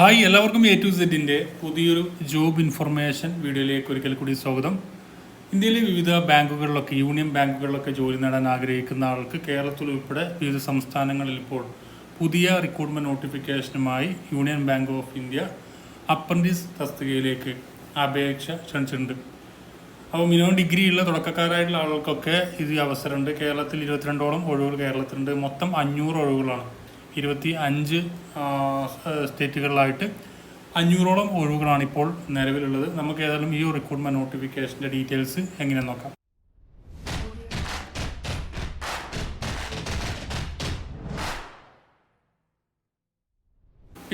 Hi എല്ലാവർക്കും A to സെറ്റിന്റെ പുതിയൊരു ജോബ് ഇൻഫർമേഷൻ വീഡിയോയിലേക്ക് ഒരിക്കൽ കൂടി സ്വാഗതം. ഇന്ത്യയിലെ വിവിധ ബാങ്കുകളിലൊക്കെ യൂണിയൻ ബാങ്കുകളിലൊക്കെ ജോലി നേടാൻ ആഗ്രഹിക്കുന്ന ആൾക്ക് കേരളത്തിൽ ഉൾപ്പെടെ വിവിധ സംസ്ഥാനങ്ങളിൽ ഇപ്പോൾ പുതിയ റിക്രൂട്ട്മെന്റ് നോട്ടിഫിക്കേഷനുമായി union bank of India apprentice തസ്തികയിലേക്ക് അപേക്ഷ ക്ഷണിച്ചിട്ടുണ്ട്. അപ്പോൾ മിനിമം ഡിഗ്രി ഉള്ള തുടക്കക്കാരായിട്ടുള്ള ആളുകൾക്കൊക്കെ ഇത് അവസരമുണ്ട്. കേരളത്തിൽ ഇരുപത്തിരണ്ടോളം ഒഴിവുകൾ കേരളത്തിലുണ്ട്. മൊത്തം അഞ്ഞൂറ് ഒഴിവുകളാണ്. ഇരുപത്തി അഞ്ച് സ്റ്റേറ്റുകളിലായിട്ട് അഞ്ഞൂറോളം ഒഴിവുകളാണ് ഇപ്പോൾ നിലവിലുള്ളത്. നമുക്ക് ഏതായാലും ഈ റിക്രൂട്ട്മെന്റ് നോട്ടിഫിക്കേഷന്റെ ഡീറ്റെയിൽസ് എങ്ങനെ നോക്കാം.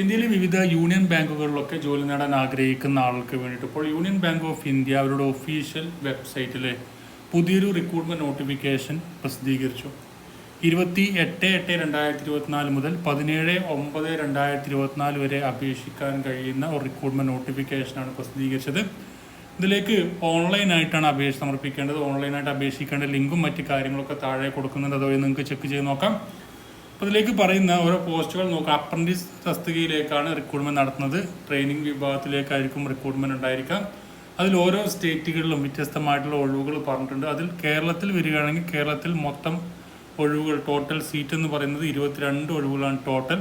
ഇന്ത്യയിലെ വിവിധ യൂണിയൻ ബാങ്കുകളിലൊക്കെ ജോലി നേടാൻ ആഗ്രഹിക്കുന്ന ആൾക്ക് വേണ്ടിയിട്ട് ഇപ്പോൾ യൂണിയൻ ബാങ്ക് ഓഫ് ഇന്ത്യ അവരുടെ ഒഫീഷ്യൽ വെബ്സൈറ്റിലെ പുതിയൊരു റിക്രൂട്ട്മെന്റ് നോട്ടിഫിക്കേഷൻ പ്രസിദ്ധീകരിച്ചു. ഇരുപത്തി എട്ട് എട്ട് രണ്ടായിരത്തി ഇരുപത്തിനാല് മുതൽ പതിനേഴ് ഒമ്പത് രണ്ടായിരത്തി ഇരുപത്തിനാല് വരെ അപേക്ഷിക്കാൻ കഴിയുന്ന ഒരു റിക്രൂട്ട്മെന്റ് നോട്ടിഫിക്കേഷനാണ് പ്രസിദ്ധീകരിച്ചത്. ഇതിലേക്ക് ഓൺലൈനായിട്ടാണ് അപേക്ഷ സമർപ്പിക്കേണ്ടത്. ഓൺലൈനായിട്ട് അപേക്ഷിക്കേണ്ട ലിങ്കും മറ്റ് കാര്യങ്ങളൊക്കെ താഴെ കൊടുക്കുന്നുണ്ട്. അതുവഴി നിങ്ങൾക്ക് ചെക്ക് ചെയ്ത് നോക്കാം. അപ്പോൾ ഇതിലേക്ക് പറയുന്ന ഓരോ പോസ്റ്റുകൾ നോക്കാം. അപ്രന്റീസ് തസ്തികയിലേക്കാണ് റിക്രൂട്ട്മെന്റ് നടത്തുന്നത്. ട്രെയിനിങ് വിഭാഗത്തിലേക്കായിരിക്കും റിക്രൂട്ട്മെന്റ് ഉണ്ടായിരിക്കാം. അതിൽ ഓരോ സ്റ്റേറ്റുകളിലും വ്യത്യസ്തമായിട്ടുള്ള ഒഴിവുകൾ പറഞ്ഞിട്ടുണ്ട്. അതിൽ കേരളത്തിൽ വരികയാണെങ്കിൽ കേരളത്തിൽ മൊത്തം ഒഴിവുകൾ ടോട്ടൽ സീറ്റ് എന്ന് പറയുന്നത് ഇരുപത്തിരണ്ട് ഒഴിവുകളാണ് ടോട്ടൽ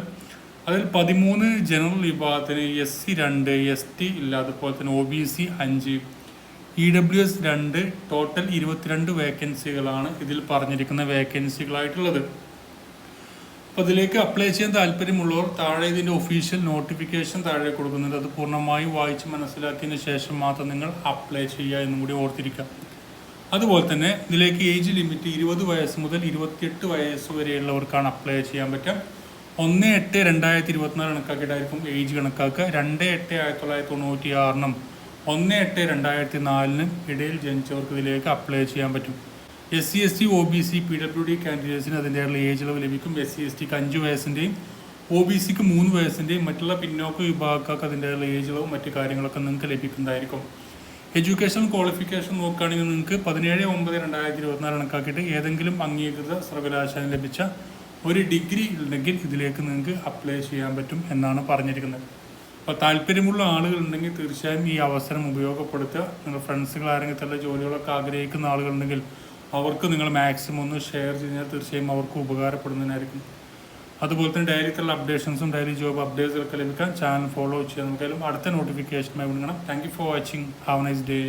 അതിൽ പതിമൂന്ന് ജനറൽ വിഭാഗത്തിന് എസ് സി രണ്ട് എസ് ടി ഇല്ല അതുപോലെ തന്നെ ഒ ബി സി അഞ്ച് ഇ ഡബ്ല്യു എസ് രണ്ട് ടോട്ടൽ ഇരുപത്തിരണ്ട് വേക്കൻസികളാണ് ഇതിൽ പറഞ്ഞിരിക്കുന്ന വേക്കൻസികളായിട്ടുള്ളത് അപ്പോൾ അതിലേക്ക് അപ്ലൈ ചെയ്യാൻ താല്പര്യമുള്ളവർ താഴെ ഇതിന്റെ ഒഫീഷ്യൽ നോട്ടിഫിക്കേഷൻ താഴെ കൊടുക്കുന്നുണ്ട്. അത് പൂർണമായും വായിച്ച് മനസ്സിലാക്കിയതിന് ശേഷം മാത്രം നിങ്ങൾ അപ്ലൈ ചെയ്യുക എന്നും കൂടി ഓർത്തിരിക്കുക. അതുപോലെ തന്നെ ഇതിലേക്ക് ഏജ് ലിമിറ്റ് ഇരുപത് വയസ്സ് മുതൽ ഇരുപത്തിയെട്ട് വയസ്സ് വരെയുള്ളവർക്കാണ് അപ്ലൈ ചെയ്യാൻ പറ്റുക. ഒന്ന് എട്ട് രണ്ടായിരത്തി ഇരുപത്തിനാല് കണക്കാക്കിയിട്ടായിരിക്കും ഏജ് കണക്കാക്കുക. രണ്ട് എട്ട് ആയിരത്തി തൊള്ളായിരത്തി തൊണ്ണൂറ്റി ആറിനും ഒന്ന് എട്ട് രണ്ടായിരത്തി നാലിനും ഇടയിൽ ജനിച്ചവർക്ക് ഇതിലേക്ക് അപ്ലൈ ചെയ്യാൻ പറ്റും. S C S T O B C P W D കാൻഡിഡേറ്റ്സിന് അതിന്റെയുള്ള ഏജ് ഇളവ് ലഭിക്കും. എസ് സി എസ് ടിക്ക് അഞ്ച് വയസ്സിന്റെയും ഒ ബി സിക്ക് മൂന്ന് വയസ്സിന്റെയും മറ്റുള്ള പിന്നോക്ക വിഭാഗക്കാർക്ക് അതിന്റെയുള്ള ഏജ് ഇളവും മറ്റു കാര്യങ്ങളൊക്കെ നിങ്ങൾക്ക് ലഭിക്കുന്നതായിരിക്കും. എഡ്യൂക്കേഷൻ ക്വാളിഫിക്കേഷൻ നോക്കുകയാണെങ്കിൽ നിങ്ങൾക്ക് പതിനേഴ് ഒമ്പത് രണ്ടായിരത്തി ഇരുപത്തിനാല് കണക്കാക്കിയിട്ട് ഏതെങ്കിലും അംഗീകൃത സർവകലാശാല ലഭിച്ച ഒരു ഡിഗ്രി ഉണ്ടെങ്കിൽ ഇതിലേക്ക് നിങ്ങൾക്ക് അപ്ലൈ ചെയ്യാൻ പറ്റും എന്നാണ് പറഞ്ഞിരിക്കുന്നത്. അപ്പോൾ താല്പര്യമുള്ള ആളുകളുണ്ടെങ്കിൽ തീർച്ചയായും ഈ അവസരം ഉപയോഗപ്പെടുത്തുക. നിങ്ങൾ ഫ്രണ്ട്സുകൾ ആരെങ്കിലും തന്നെ ജോലികളൊക്കെ ആഗ്രഹിക്കുന്ന ആളുകളുണ്ടെങ്കിൽ അവർക്ക് നിങ്ങൾ മാക്സിമം ഒന്ന് ഷെയർ ചെയ്താൽ തീർച്ചയായും അവർക്ക് ഉപകാരപ്പെടുന്നതിനായിരിക്കും. അതുപോലെ തന്നെ ഡയറിക്കുള്ള അപ്ഡേഷൻസും ഡയറി ജോബ് അപ്ഡേറ്റ്സുകളൊക്കെ ലഭിക്കാൻ ചാനൽ ഫോളോ ചെയ്യാൻ നമുക്കായാലും അടുത്ത നോട്ടിഫിക്കേഷനുമായി വിളിക്കണം thank you for watching have nice day